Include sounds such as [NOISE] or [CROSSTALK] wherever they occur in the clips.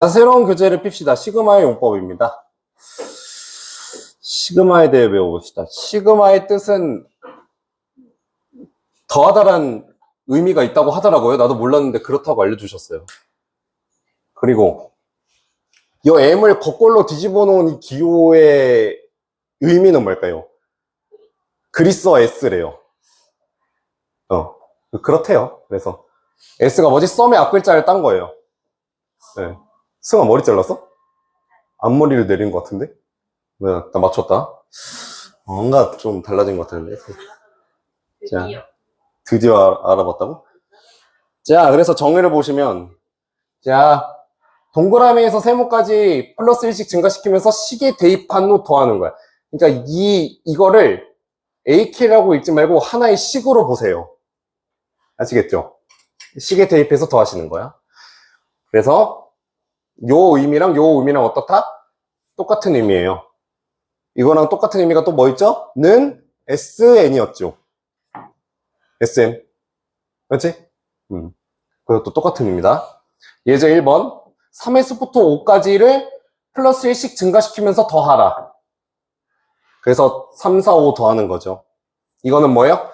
자, 새로운 교재를 핍시다. 시그마의 용법입니다. 시그마에 대해 배워봅시다. 시그마의 뜻은 더하다란 의미가 있다고 하더라고요. 나도 몰랐는데 그렇다고 알려주셨어요. 그리고 이 M을 거꾸로 뒤집어 놓은 이 기호의 의미는 뭘까요? 그리스어 S래요. 어, 그렇대요. 그래서 S가 뭐지? 썸의 앞글자를 딴 거예요. 네. 승아 머리 잘랐어? 앞머리를 내린 것 같은데? 네, 나 맞췄다. 뭔가 좀 달라진 것 같은데. 자, 드디어 알- 알아봤다고? 자, 그래서 정의를 보시면, 자, 동그라미에서 세모까지 플러스 1씩 증가시키면서 식에 대입한 후 더하는 거야. 그러니까 이, 이거를 AK라고 읽지 말고 하나의 식으로 보세요. 아시겠죠? 식에 대입해서 더하시는 거야. 그래서 요 의미랑 요 의미랑 어떻다? 똑같은 의미예요. 이거랑 똑같은 의미가 또 뭐 있죠? 는 SN이었죠. SN. 그렇지? 음. 그것도 똑같은 의미입니다. 예제 1번. 3에서부터 5까지를 플러스 1씩 증가시키면서 더하라. 그래서 3, 4, 5 더하는 거죠. 이거는 뭐예요?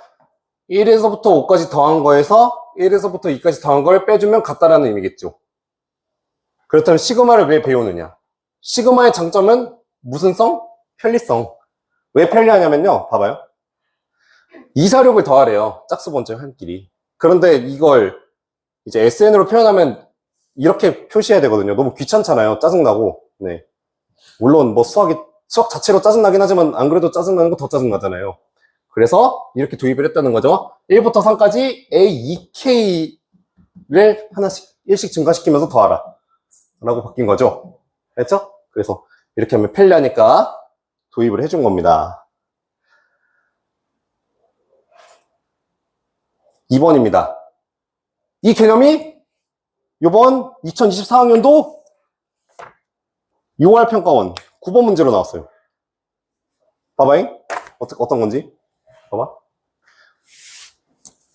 1에서부터 5까지 더한 거에서 1에서부터 2까지 더한 걸 빼주면 같다라는 의미겠죠. 그렇다면 시그마를 왜 배우느냐? 시그마의 장점은 무슨 성? 편리성. 왜 편리하냐면요. 봐봐요. 이사력을 더하래요. 짝수 번째 한끼리. 그런데 이걸 이제 SN으로 표현하면 이렇게 표시해야 되거든요. 너무 귀찮잖아요. 짜증나고. 네. 물론 뭐 수학이 수학 자체로 짜증나긴 하지만 안 그래도 짜증나는 거 더 짜증나잖아요. 그래서 이렇게 도입을 했다는 거죠. 1부터 3까지 A, 2K를 하나씩 1씩 증가시키면서 더하라. 라고 바뀐 거죠. 됐죠? 그래서 이렇게 하면 편리하니까 도입을 해준 겁니다. 2번입니다. 이 개념이 이번 2024학년도 6월 평가원 9번 문제로 나왔어요. 봐봐잉. 어떤, 건지. 봐봐.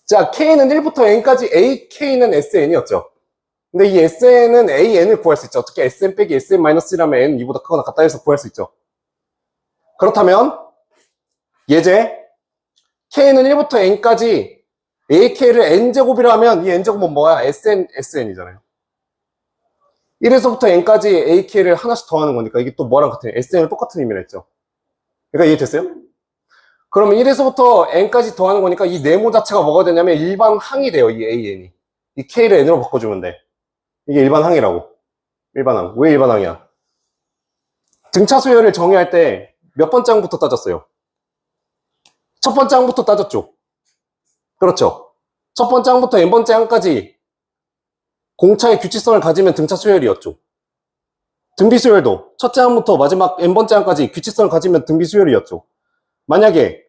자, K는 1부터 N까지 AK는 SN이었죠. 근데 이 SN은 AN을 구할 수 있죠. 어떻게 SN 빼기 SN-1라면 N 2보다 크거나 같다 해서 구할 수 있죠. 그렇다면 예제 K는 1부터 N까지 AK를 N제곱이라 하면 이 N제곱은 뭐야? SN, SN이잖아요. 1에서부터 N까지 AK를 하나씩 더하는 거니까 이게 또 뭐랑 같아요? SN을 똑같은 의미를 했죠. 그러니까 이해됐어요? 그러면 1에서부터 N까지 더하는 거니까 이 네모 자체가 뭐가 되냐면 일반 항이 돼요. 이 AN이. 이 K를 N으로 바꿔주면 돼. 이게 일반 항이라고. 일반 항. 왜 일반 항이야? 등차 수열을 정의할 때 몇 번째 항부터 따졌어요? 첫 번째 항부터 따졌죠? 그렇죠. 첫 번째 항부터 n번째 항까지 공차의 규칙성을 가지면 등차 수열이었죠. 등비 수열도 첫째 항부터 마지막 n번째 항까지 규칙성을 가지면 등비 수열이었죠. 만약에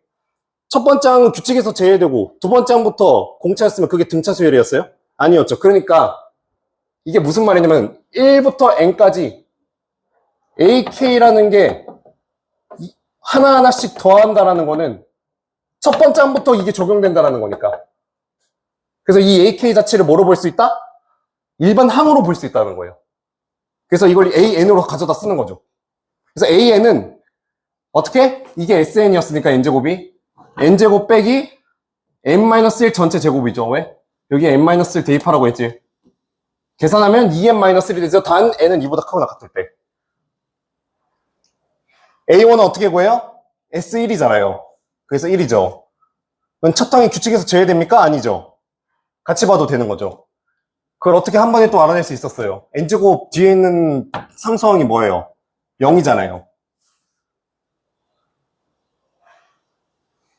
첫 번째 항은 규칙에서 제외되고 두 번째 항부터 공차였으면 그게 등차 수열이었어요? 아니었죠. 그러니까 이게 무슨 말이냐면 1부터 n까지 ak라는 게 이- 하나하나씩 더한다라는 거는 첫 번째 항부터 이게 적용된다라는 거니까. 그래서 이 AK 자체를 뭐로 볼 수 있다? 일반 항으로 볼 수 있다는 거예요. 그래서 이걸 AN으로 가져다 쓰는 거죠. 그래서 AN은 어떻게? 이게 SN이었으니까 N제곱이 N제곱 빼기 N-1 전체 제곱이죠. 왜? 여기 N-1 대입하라고 했지. 계산하면 2N-1이 되죠. 단 N은 2보다 크거나 같을 때. A1은 어떻게 구해요? S1이잖아요. 그래서 1이죠. 그럼 첫 항이 규칙에서 제외됩니까? 아니죠. 같이 봐도 되는 거죠. 그걸 어떻게 한 번에 또 알아낼 수 있었어요. n제곱 뒤에 있는 상수항이 뭐예요? 0이잖아요.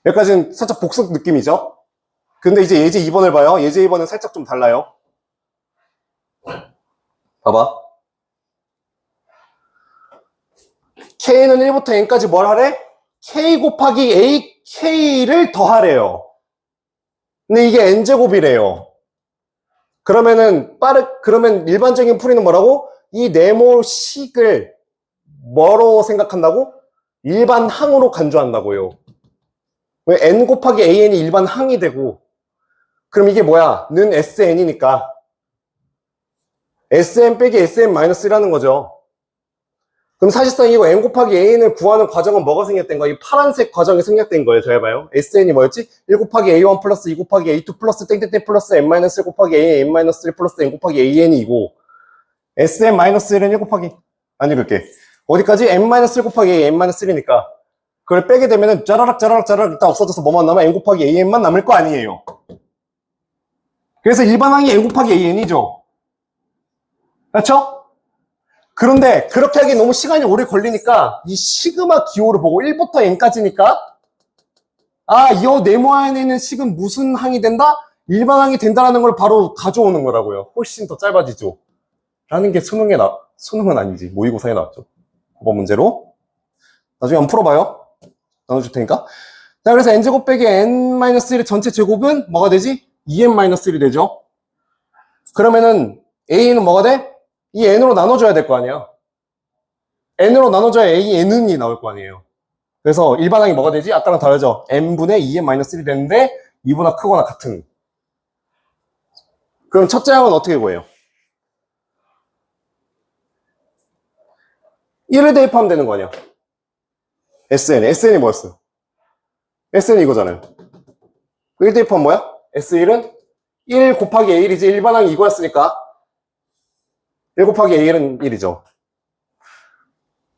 여기까지는 살짝 복습 느낌이죠? 근데 이제 예제 2번을 봐요. 예제 2번은 살짝 좀 달라요. 봐봐. K는 1부터 N까지 뭘 하래? K 곱하기 AK를 더하래요. 근데 이게 N제곱이래요. 그러면은, 빠르, 그러면 일반적인 풀이는 뭐라고? 이 네모식을 뭐로 생각한다고? 일반 항으로 간주한다고요. 왜 N 곱하기 AN이 일반 항이 되고, 그럼 이게 뭐야? 는 SN이니까. Sn 빼기 Sn-1라는 거죠. 그럼 사실상 이거 n 곱하기 an을 구하는 과정은 뭐가 생략된 거야? 이 파란색 과정이 생략된 거예요. 잘 봐요. sn이 뭐였지? 1 곱하기 a1 플러스 2 곱하기 a2 플러스 땡땡땡 플러스 n-1 곱하기 a n-1 플러스 n 곱하기 an이고 sn-1은 1 곱하기 아니 그렇게 어디까지? n-1 곱하기 a n-1이니까 그걸 빼게 되면은 짜라락 짜라락 짜라락 다 없어져서 뭐만 남아? n 곱하기 an만 남을 거 아니에요. 그래서 일반항이 n 곱하기 an이죠. 그렇죠? 그런데 그렇게 하기 너무 시간이 오래 걸리니까 이 시그마 기호를 보고 1부터 n까지니까 아, 이 네모 안에는 식은 무슨 항이 된다? 일반항이 된다라는 걸 바로 가져오는 거라고요. 훨씬 더 짧아지죠. 라는 게 수능에 나, 수능은 아니지. 모의고사에 나왔죠. 9번 문제로. 나중에 한번 풀어봐요. 나눠줄 테니까. 자, 그래서 n제곱 빼기 n-1의 전체 제곱은 뭐가 되지? 2n-1이 되죠. 그러면은 a는 뭐가 돼? 이 n으로 나눠줘야 될 거 아니야. n으로 나눠줘야 a n이 나올 거 아니에요. 그래서 일반항이 뭐가 되지? 아까랑 다르죠? n분의 2n-1이 되는데 2보다 크거나 같은. 그럼 첫째 항은 어떻게 구해요? 1을 대입하면 되는 거 아니야? SN. SN이 뭐였어요? SN이 이거잖아요. 1 대입하면 뭐야? S1은 1 곱하기 A1이지 일반항이 이거였으니까 1 곱하기 A1은 1이죠.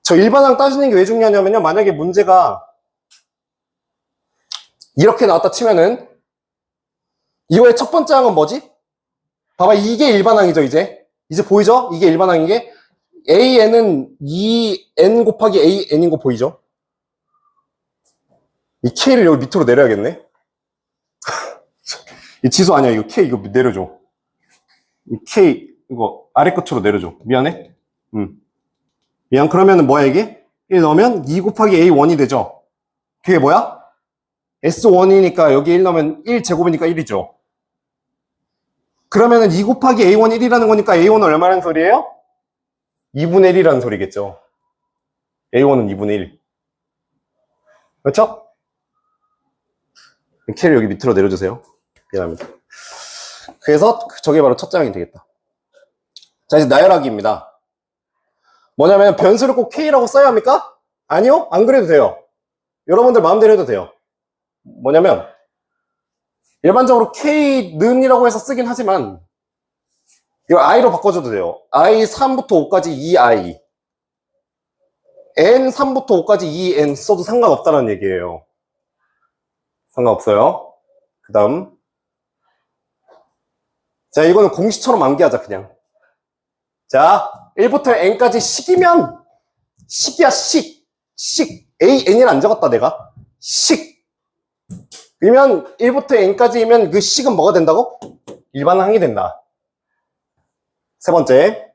저 일반항 따지는 게 왜 중요하냐면요. 만약에 문제가 이렇게 나왔다 치면은 이거의 첫 번째 항은 뭐지? 봐봐 이게 일반항이죠 이제 이제 보이죠? 이게 일반항인 게 AN은 2N 곱하기 AN인 거 보이죠? 이 K를 여기 밑으로 내려야겠네 [LAUGHS] 이 지수 아니야 이거 K 이거 내려줘 이 K 이거 아래 끝으로 내려줘 미안해 음. 미안 그러면은 뭐야 이게? 1 넣으면 2 곱하기 A1이 되죠 그게 뭐야? S1이니까 여기 1 넣으면 1 제곱이니까 1이죠 그러면은 2 곱하기 A1 1이라는 거니까 A1은 얼마라는 소리예요? 2분의 1이라는 소리겠죠. A1은 2분의 1. 그렇죠? K를 여기 밑으로 내려주세요. 미안합니다. 그래서 저게 바로 첫 장이 되겠다. 자, 이제 나열하기입니다. 뭐냐면 변수를 꼭 K라고 써야 합니까? 아니요? 안 그래도 돼요. 여러분들 마음대로 해도 돼요. 뭐냐면 일반적으로 K는이라고 해서 쓰긴 하지만 이거 i로 바꿔줘도 돼요. i 3부터 5까지 2i. n 3부터 5까지 2n 써도 상관없다는 얘기예요. 상관없어요. 그 다음. 자, 이거는 공식처럼 암기하자, 그냥. 자, 1부터 n까지 식이면, 식이야, 식. 식. a, n을 안 적었다, 내가. 식. 그러면 1부터 n까지이면 그 식은 뭐가 된다고? 일반항이 된다. 세 번째.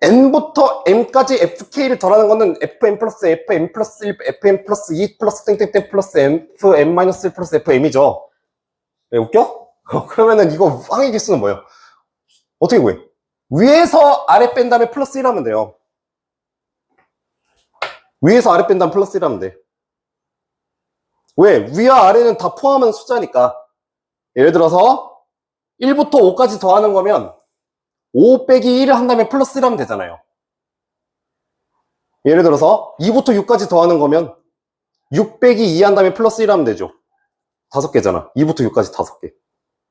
n부터 m까지 fk를 더하는 거는 fn 플러스 fn 플러스 1, fn 플러스 2 플러스 땡땡땡 플러스 fm 마이너스 1 플러스 fm이죠. 왜 웃겨? [LAUGHS] 그러면은 이거 항의 개수는 뭐예요? 어떻게 구해? 위에서 아래 뺀 다음에 플러스 1 하면 돼요. 위에서 아래 뺀 다음에 플러스 1 하면 돼. 왜? 위와 아래는 다 포함한 숫자니까. 예를 들어서 1부터 5까지 더하는 거면 5 빼기 1을 한 다음에 플러스 1 하면 되잖아요. 예를 들어서 2부터 6까지 더하는 거면 6 빼기 2 한 다음에 플러스 1 하면 되죠. 다섯 개잖아. 2부터 6까지 다섯 개.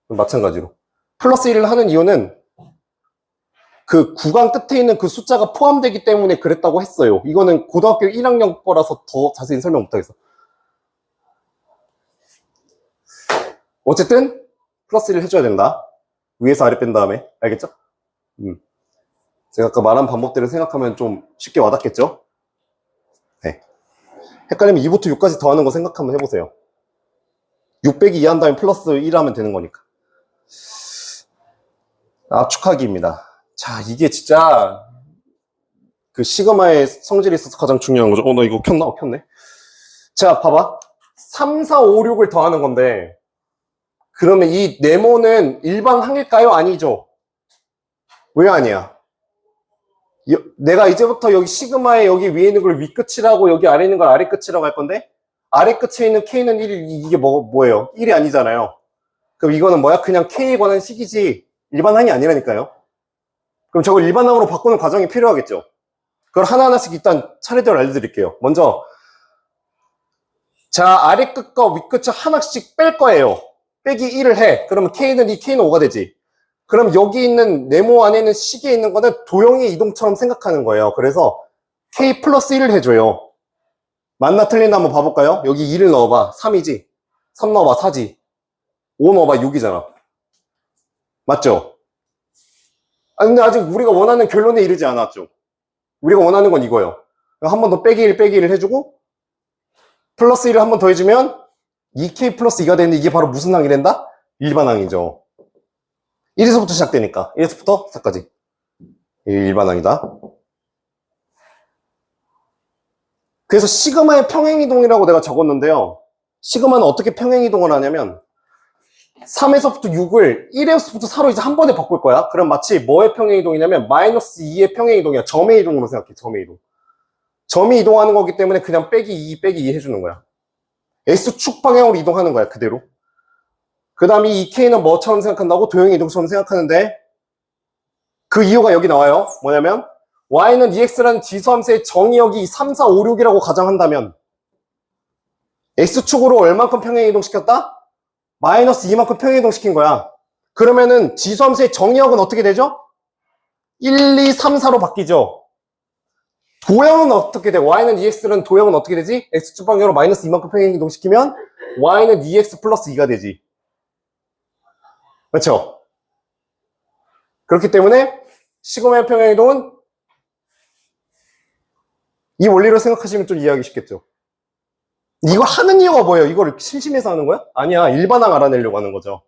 마찬가지로. 플러스 1을 하는 이유는 그 구간 끝에 있는 그 숫자가 포함되기 때문에 그랬다고 했어요. 이거는 고등학교 1학년 거라서 더 자세히 설명 못하겠어. 어쨌든 플러스 1을 해줘야 된다. 위에서 아래 뺀 다음에. 알겠죠? 음. 제가 아까 말한 방법대로 생각하면 좀 쉽게 와닿겠죠? 네. 헷갈리면 2부터 6까지 더하는 거 생각 한번 해보세요. 6 빼기 2한 다음에 플러스 1 하면 되는 거니까. 압축하기입니다. 자, 이게 진짜 그 시그마의 성질에 있어서 가장 중요한 거죠. 어, 나 이거 켰나? 어, 켰네. 자, 봐봐. 3, 4, 5, 6을 더하는 건데, 그러면 이 네모는 일반 항일까요? 아니죠? 왜 아니야? 여- 내가 이제부터 여기 시그마에 여기 위에 있는 걸 윗끝이라고 여기 아래 있는 걸 아래 끝이라고 할 건데 아래 끝에 있는 K는 1이 이게 뭐, 뭐예요? 1이 아니잖아요. 그럼 이거는 뭐야? 그냥 K에 관한 식이지 일반항이 아니라니까요. 그럼 저걸 일반항으로 바꾸는 과정이 필요하겠죠. 그걸 하나하나씩 일단 차례대로 알려드릴게요. 먼저 자 아래 끝과 위 끝을 하나씩 뺄 거예요. 빼기 1을 해. 그러면 K는 2, K는 5가 되지. 그럼 여기 있는 네모 안에 있는 식에 있는 거는 도형의 이동처럼 생각하는 거예요. 그래서 K 플러스 1을 해줘요. 맞나 틀리나 한번 봐볼까요? 여기 2를 넣어봐. 3이지. 3 넣어봐. 4지. 5 넣어봐. 6이잖아. 맞죠? 아, 근데 아직 우리가 원하는 결론에 이르지 않았죠. 우리가 원하는 건 이거예요. 한 번 더 빼기 1, 빼기 1을 해주고, 플러스 1을 한 번 더 해주면, 2k 플러스 2가 되는데 이게 바로 무슨 항이 된다? 일반항이죠. 1에서부터 시작되니까. 1에서부터 4까지. 일반항이다. 그래서 시그마의 평행이동이라고 내가 적었는데요. 시그마는 어떻게 평행이동을 하냐면 3에서부터 6을 1에서부터 4로 이제 한 번에 바꿀 거야. 그럼 마치 뭐의 평행이동이냐면 마이너스 2의 평행이동이야. 점의 이동으로 생각해. 점의 이동. 점이 이동하는 거기 때문에 그냥 빼기 2, 빼기 2 해주는 거야. S축 방향으로 이동하는 거야. 그대로. 그 다음에 이 K는 뭐처럼 생각한다고? 도형의 이동처럼 생각하는데 그 이유가 여기 나와요. 뭐냐면 y는 ex라는 지수함수의 정의역이 3, 4, 5, 6이라고 가정한다면 x축으로 얼만큼 평행 이동시켰다? 마이너스 2만큼 평행 이동 시킨 거야. 그러면은 지수함수의 정의역은 어떻게 되죠? 1, 2, 3, 4로 바뀌죠. 도형은 어떻게 돼? y는 ex는 도형은 어떻게 되지? x축 방향으로 마이너스 2만큼 평행 이동 시키면 y는 2x 플러스 2가 되지. 그렇죠? 그렇기 때문에 시그마의 평행 이동은 이 원리로 생각하시면 좀 이해하기 쉽겠죠. 이거 하는 이유가 뭐예요? 이거를 심심해서 하는 거야? 아니야. 일반항 알아내려고 하는 거죠.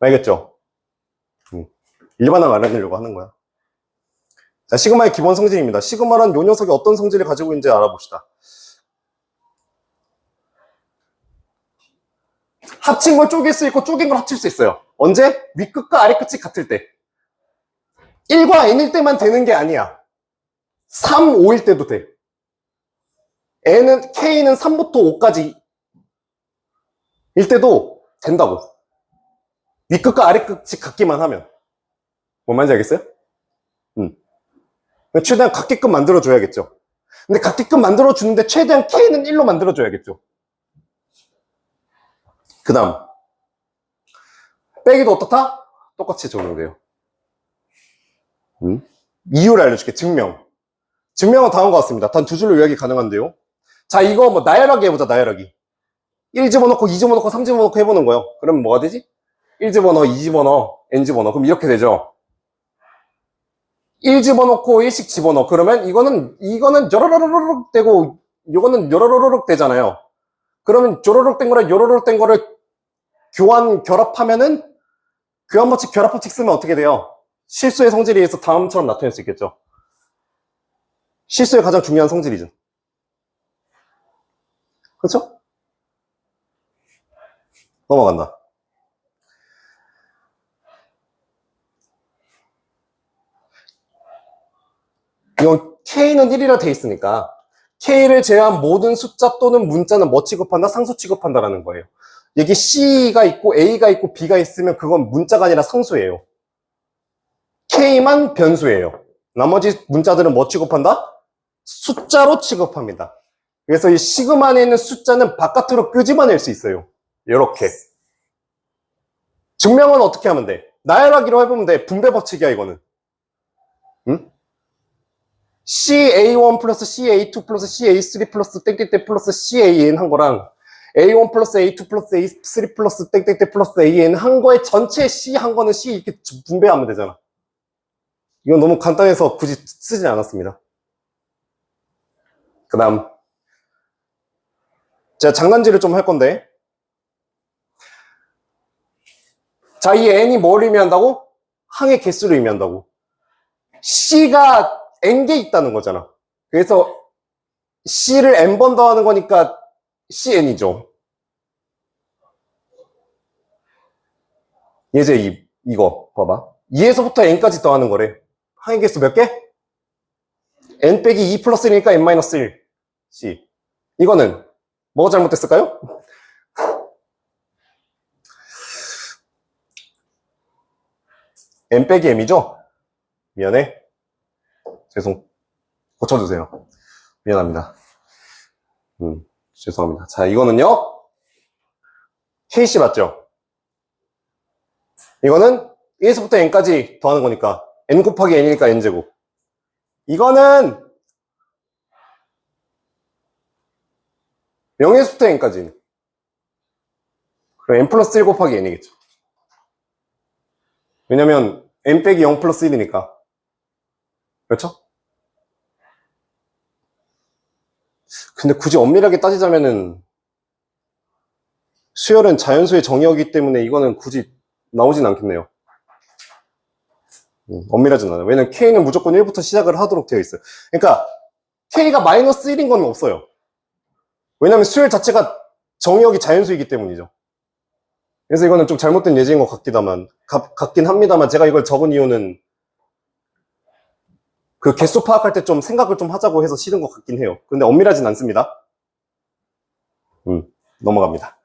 알겠죠? 음, 일반항 알아내려고 하는 거야. 자, 시그마의 기본 성질입니다. 시그마란 요 녀석이 어떤 성질을 가지고 있는지 알아봅시다. 합친 걸 쪼갤 수 있고 쪼갠 걸 합칠 수 있어요. 언제? 윗끝과 아래끝이 같을 때. 1과 n일 때만 되는 게 아니야. 3, 5일 때도 돼. N은, k는 3부터 5까지 일 때도 된다고. 윗끝과 아래끝이 같기만 하면. 뭔 말인지 알겠어요? 음. 최대한 같게끔 만들어줘야겠죠. 근데 같게끔 만들어주는데 최대한 k는 1로 만들어줘야겠죠. 그 다음. 빼기도 어떻다? 똑같이 적용돼요. 음? 이유를 알려줄게. 증명. 증명은 다음과 같습니다. 단 두 줄로 요약이 가능한데요. 자, 이거 뭐 나열하기 해보자, 나열하기. 1 집어넣고, 2 집어넣고, 3 집어넣고 해보는 거예요. 그러면 뭐가 되지? 1 집어넣어, 2 집어넣어, n 집어넣어. 그럼 이렇게 되죠. 1 집어넣고, 1씩 집어넣어. 그러면 이거는, 이거는 요로로로록 되고, 이거는 요로로로록 되잖아요. 그러면 요로록 된 거랑 요로록 된 거를 교환, 결합하면은, 교환 법칙, 결합 법칙 쓰면 어떻게 돼요? 실수의 성질에 의해서 다음처럼 나타낼 수 있겠죠. 실수의 가장 중요한 성질이죠. 그렇죠? 넘어간다. 이건 K는 1이라 돼 있으니까 K를 제외한 모든 숫자 또는 문자는 뭐 취급한다? 상수 취급한다라는 거예요. 여기 C가 있고 A가 있고 B가 있으면 그건 문자가 아니라 상수예요. K만 변수예요. 나머지 문자들은 뭐 취급한다? 숫자로 취급합니다. 그래서 이 시그마 안에 있는 숫자는 바깥으로 끄집어낼 수 있어요. 이렇게. 증명은 어떻게 하면 돼? 나열하기로 해보면 돼. 분배 법칙이야, 이거는. 응? CA1 플러스 CA2 플러스 CA3 플러스 땡땡땡 플러스 CAN 한 거랑 A1 플러스 A2 플러스 A3 플러스 땡땡땡 플러스 AN 한 거에 전체 C 한 거는 C 이렇게 분배하면 되잖아. 이건 너무 간단해서 굳이 쓰지 않았습니다. 그 다음. 제가 장난질을 좀 할 건데. 자, 이 n이 뭘 의미한다고? 항의 개수를 의미한다고. c가 n개 있다는 거잖아. 그래서 c를 n번 더하는 거니까 cn이죠. 예제 이, 이거 봐봐. 2에서부터 n까지 더하는 거래. 항의 개수 몇 개? n 빼기 2 플러스 1이니까 n 마이너스 1. c. 이거는 뭐가 잘못됐을까요? n 빼기 m이죠? 미안해. 죄송. 고쳐주세요. 미안합니다. 음, 죄송합니다. 자, 이거는요. kc 맞죠? 이거는 1에서부터 n까지 더하는 거니까 n 곱하기 n이니까 n제곱. 이거는 0에서부터 n까지. 그럼 n 플러스 1 곱하기 n이겠죠. 왜냐면 n 빼기 0 플러스 1이니까. 그렇죠? 근데 굳이 엄밀하게 따지자면은 수열은 자연수의 정의이기 때문에 이거는 굳이 나오진 않겠네요. 음, 엄밀하진 않아요. 왜냐면 K는 무조건 1부터 시작을 하도록 되어 있어요. 그러니까 K가 마이너스 1인 건 없어요. 왜냐면 수열 자체가 정의역이 자연수이기 때문이죠. 그래서 이거는 좀 잘못된 예제인 것 같기다만, 같, 같긴 합니다만, 제가 이걸 적은 이유는 그 개수 파악할 때 좀 생각을 좀 하자고 해서 싫은 것 같긴 해요. 근데 엄밀하진 않습니다. 음, 넘어갑니다.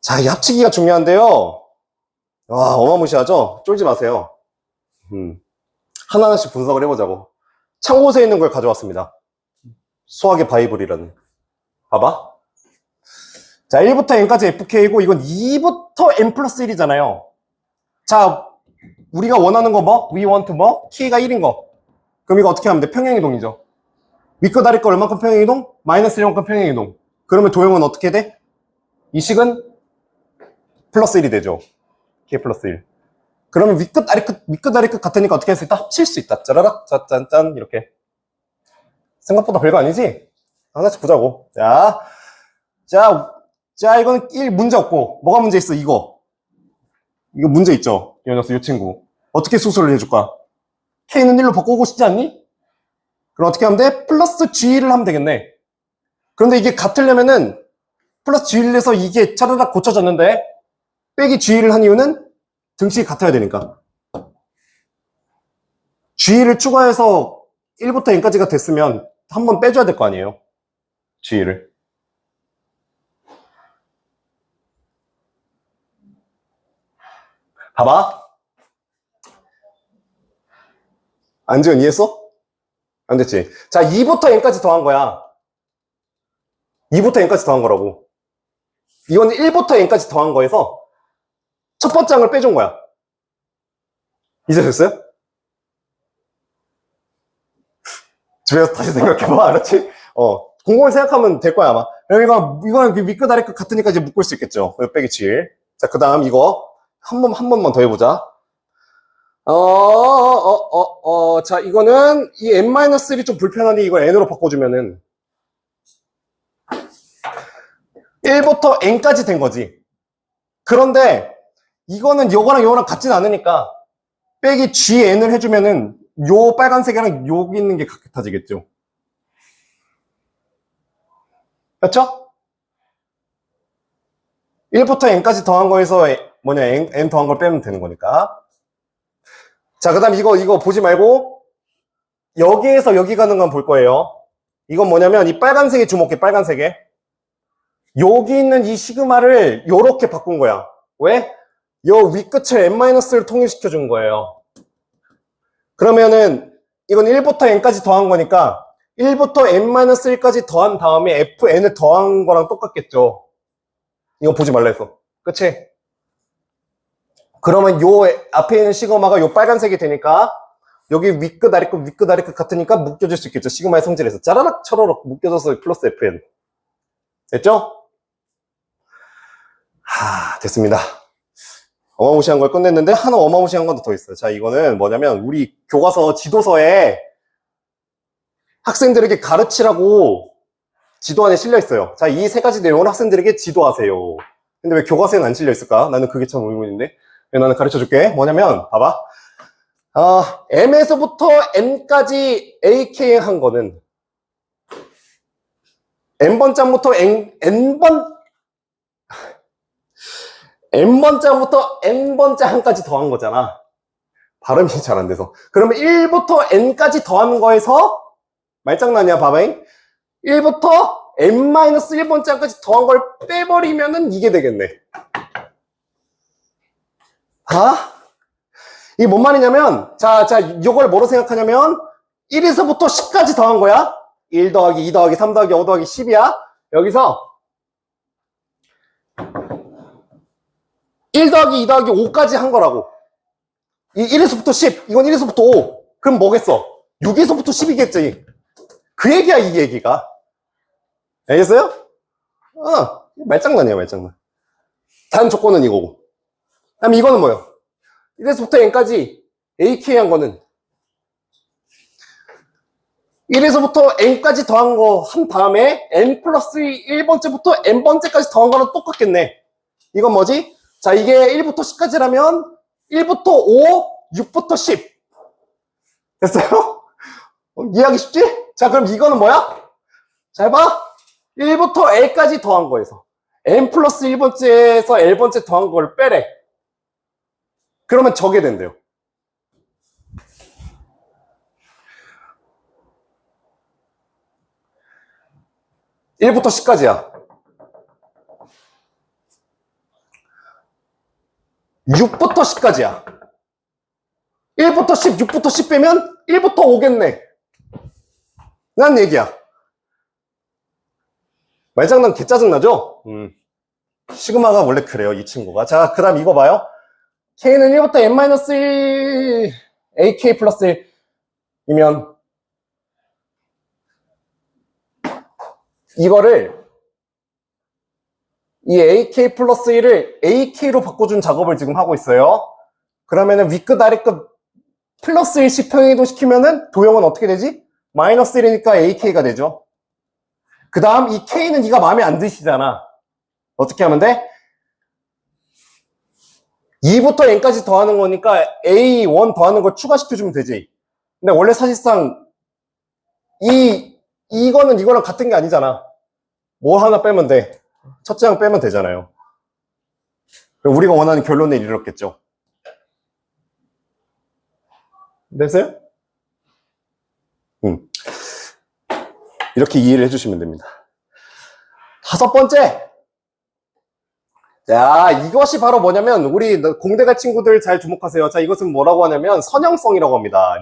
자, 이 합치기가 중요한데요. 와, 어마무시하죠? 쫄지 마세요. 음, 하나하나씩 분석을 해보자고. 참고서에 있는 걸 가져왔습니다. 수학의 바이블이라는. 봐봐. 자, 1부터 n까지 fk이고, 이건 2부터 n 플러스 1이잖아요. 자, 우리가 원하는 거 뭐? We want 뭐? k가 1인 거. 그럼 이거 어떻게 하면 돼? 평행이동이죠. 윗거 다리 거 얼만큼 평행이동? 마이너스 1만큼 평행이동. 그러면 도형은 어떻게 돼? 이 식은 플러스 1이 되죠. k 플러스 1. 그러면 윗끝 다리 끝, 윗끝 다리 끝 같으니까 어떻게 할 수 있다? 합칠 수 있다. 짜라락, 짠짠짠, 이렇게. 생각보다 별거 아니지? 하나씩 보자고. 자, 자, 자, 이거는 1 문제 없고, 뭐가 문제 있어, 이거. 이거 문제 있죠? 이 녀석, 이 친구. 어떻게 수술을 해줄까? K는 1로 바꾸고 싶지 않니? 그럼 어떻게 하면 돼? 플러스 G를 하면 되겠네. 그런데 이게 같으려면은, 플러스 G를 해서 이게 차르락 고쳐졌는데, 빼기 G를 한 이유는 등식이 같아야 되니까. G를 추가해서 1부터 n까지가 됐으면 한 번 빼줘야 될 거 아니에요. G를. 봐봐. 안지은 이해했어? 안 됐지? 자, 2부터 n까지 더한 거야. 2부터 n까지 더한 거라고. 이건 1부터 n까지 더한 거에서 첫 번째 항을 빼준 거야. 이제 됐어요? 집에 가서 다시 생각해봐, [LAUGHS] 알았지? 어, 곰곰이 생각하면 될 거야, 아마. 이거, 이거는 그 밑끝 아래 끝 같으니까 이제 묶을 수 있겠죠. 이거 빼기 7. 자, 그 다음 이거. 한 번, 한 번만 더 해보자. 어, 어, 어, 어, 자, 이거는 이 n-1이 좀 불편하니 이걸 n으로 바꿔주면은 1부터 n까지 된 거지. 그런데 이거는 요거랑 요거랑 같진 않으니까 빼기 gn을 해주면은 요 빨간색이랑 여기 있는 게 같아지겠죠. 그렇죠? 1부터 n까지 더한 거에서 뭐냐 n, n 더한 걸 빼면 되는 거니까. 자, 그 다음 이거 이거 보지 말고 여기에서 여기 가는 건 볼 거예요. 이건 뭐냐면 이 빨간색에 주목해 빨간색에 여기 있는 이 시그마를 요렇게 바꾼 거야. 왜? 요 윗끝을 n-를 통일시켜 준 거예요. 그러면은 이건 1부터 n까지 더한 거니까 1부터 n-1까지 더한 다음에 fn을 더한 거랑 똑같겠죠. 이거 보지 말라 했어. 그치? 그러면 요 앞에 있는 시그마가 요 빨간색이 되니까 여기 윗끝 아래끝 윗끝 아래끝 같으니까 묶여질 수 있겠죠. 시그마의 성질에서 짜라락 차라락 묶여져서 플러스 fn. 됐죠? 하, 됐습니다. 어마무시한 걸 끝냈는데 하나 어마무시한 건 더 있어요. 자, 이거는 뭐냐면 우리 교과서 지도서에 학생들에게 가르치라고 지도 안에 실려 있어요. 자, 이 세 가지 내용을 학생들에게 지도하세요. 근데 왜 교과서에는 안 실려 있을까? 나는 그게 참 의문인데. 나는 가르쳐 줄게. 뭐냐면, 봐봐. 어, M에서부터 N까지 AK 한 거는 N번장부터 N, N번, N번 장부터 N번 장까지 더한 거잖아. 발음이 잘 안 돼서. 그러면 1부터 N까지 더하는 거에서 말장난이야, 봐봐잉. 1부터 N-1번째까지 더한 걸 빼버리면은 이게 되겠네. 봐? 이게 뭔 말이냐면, 자, 자, 이걸 뭐로 생각하냐면, 1에서부터 10까지 더한 거야. 1 더하기 2 더하기 3 더하기 5 더하기 10이야. 여기서 1 더하기 2 더하기 5까지 한 거라고. 이 1에서부터 10, 이건 1에서부터 5. 그럼 뭐겠어? 6에서부터 10이겠지. 그 얘기야, 이 얘기가. 알겠어요? 어, 말장난이야, 말장난. 단 조건은 이거고. 그 다음 이거는 뭐예요? 1에서부터 n까지 AK 한 거는 1에서부터 n까지 더한 거 한 다음에 n 플러스 1번째부터 n번째까지 더한 거랑 똑같겠네. 이건 뭐지? 자, 이게 1부터 10까지라면 1부터 5, 6부터 10. 됐어요? [LAUGHS] 어, 이해하기 쉽지? 자, 그럼 이거는 뭐야? 잘 봐. 1부터 L까지 더한 거에서. N 플러스 1번째에서 L번째 더한 걸 빼래. 그러면 저게 된대요. 일부터 10까지야. 6부터 10까지야. 1부터 10, 6부터 10 빼면 1부터 5겠네. 난 얘기야. 말장난 개 짜증나죠? 음. 시그마가 원래 그래요, 이 친구가. 자, 그 다음 이거 봐요. K는 1부터 N-1, AK 플러스 1이면, 이거를, 이 AK 플러스 1을 AK로 바꿔준 작업을 지금 하고 있어요. 그러면은 윗끝, 아래끝 플러스 1씩 평행이동 시키면은 도형은 어떻게 되지? 마이너스 1이니까 AK가 되죠. 그 다음 이 K는 네가 마음에 안 드시잖아. 어떻게 하면 돼? 2부터 N까지 더하는 거니까 A1 더하는 걸 추가시켜주면 되지. 근데 원래 사실상 이, 이거는 이거랑 같은 게 아니잖아. 뭐 하나 빼면 돼. 첫째 항 빼면 되잖아요. 우리가 원하는 결론에 이르렀겠죠. 됐어요? 음. 이렇게 이해를 해주시면 됩니다. 다섯 번째. 자, 이것이 바로 뭐냐면, 우리 공대가 친구들 잘 주목하세요. 자, 이것은 뭐라고 하냐면, 선형성이라고 합니다.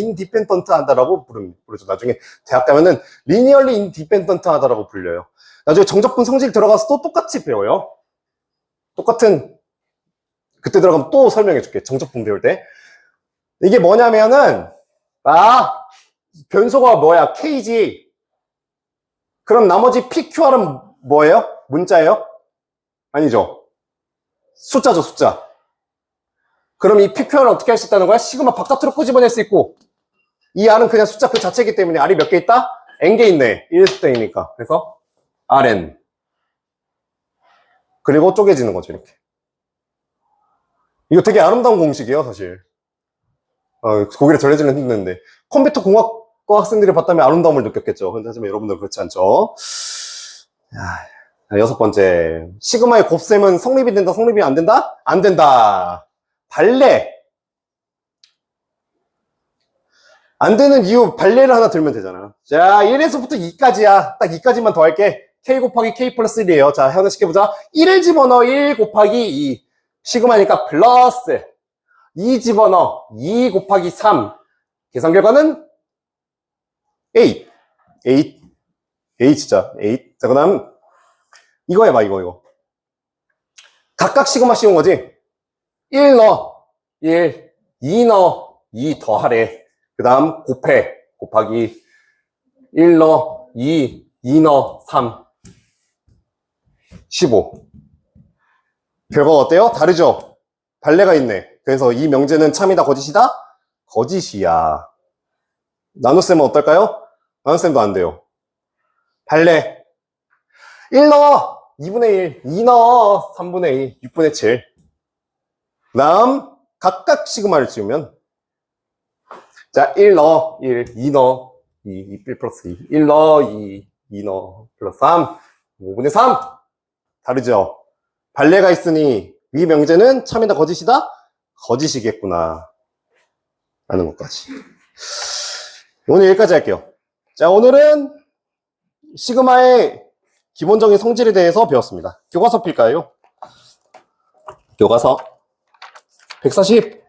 인디펜던트 한다라고 부릅- 부르죠. 나중에 대학 가면은, 리니얼리 인디펜던트 하다라고 불려요. 나중에 정적분 성질 들어가서 또 똑같이 배워요. 똑같은, 그때 들어가면 또 설명해 줄게. 정적분 배울 때. 이게 뭐냐면은, 아, 변소가 뭐야? K지. 그럼 나머지 PQR은 뭐예요? 문자예요? 아니죠. 숫자죠, 숫자. 그럼 이 PQR은 어떻게 할 수 있다는 거야? 시그마 바깥으로 끄집어낼 수 있고, 이 R은 그냥 숫자 그 자체이기 때문에 R이 몇 개 있다? N개 있네. 1수 땡이니까. 그래서 RN. 그리고 쪼개지는 거죠, 이렇게. 이거 되게 아름다운 공식이에요, 사실. 어, 고개를 절레절레 흔드는데. 컴퓨터 공학과 학생들이 봤다면 아름다움을 느꼈겠죠. 하지만 여러분들 그렇지 않죠. 야, 자, 여섯 번째. 시그마의 곱셈은 성립이 된다, 성립이 안 된다? 안 된다. 발레. 안 되는 이유, 발레를 하나 들면 되잖아. 자, 1에서부터 2까지야. 딱 2까지만 더 할게. K 곱하기 K 플러스 1이에요. 자, 현황시켜보자. 1을 집어넣어. 1 곱하기 2. 시그마니까 플러스. 2 집어넣어. 2 곱하기 3. 계산 결과는 8. 8. 8 진짜. 8. 자, 그 다음, 이거 해봐, 이거, 이거. 각각 시그마 씌운 거지? 1 넣어. 1. 2 넣어. 2 더하래. 그 다음, 곱해. 곱하기 1 넣어. 2. 2 넣어. 3. 15. 결과가 어때요? 다르죠? 발레가 있네. 그래서 이 명제는 참이다, 거짓이다? 거짓이야. 나눗셈은 어떨까요? 나눗셈도 안 돼요. 발레. 1 넣어. 2분의 1. 2 넣어. 3분의 2. 6분의 7. 그 다음, 각각 시그마를 지우면. 자, 1 넣어. 1. 2 넣어. 2. 2 1 플러스 2. 1 넣어. 2. 2 넣어. 플러스 3. 5분의 3. 다르죠? 발레가 있으니, 위 명제는 참이다, 거짓이다? 거짓이겠구나. 라는 것까지. 오늘 여기까지 할게요. 자, 오늘은 시그마의 기본적인 성질에 대해서 배웠습니다. 교과서 필까요? 교과서 140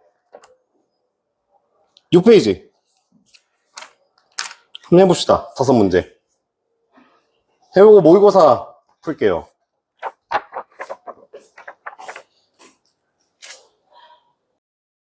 6페이지. 한번 해봅시다. 다섯 문제. 해보고 모의고사 풀게요.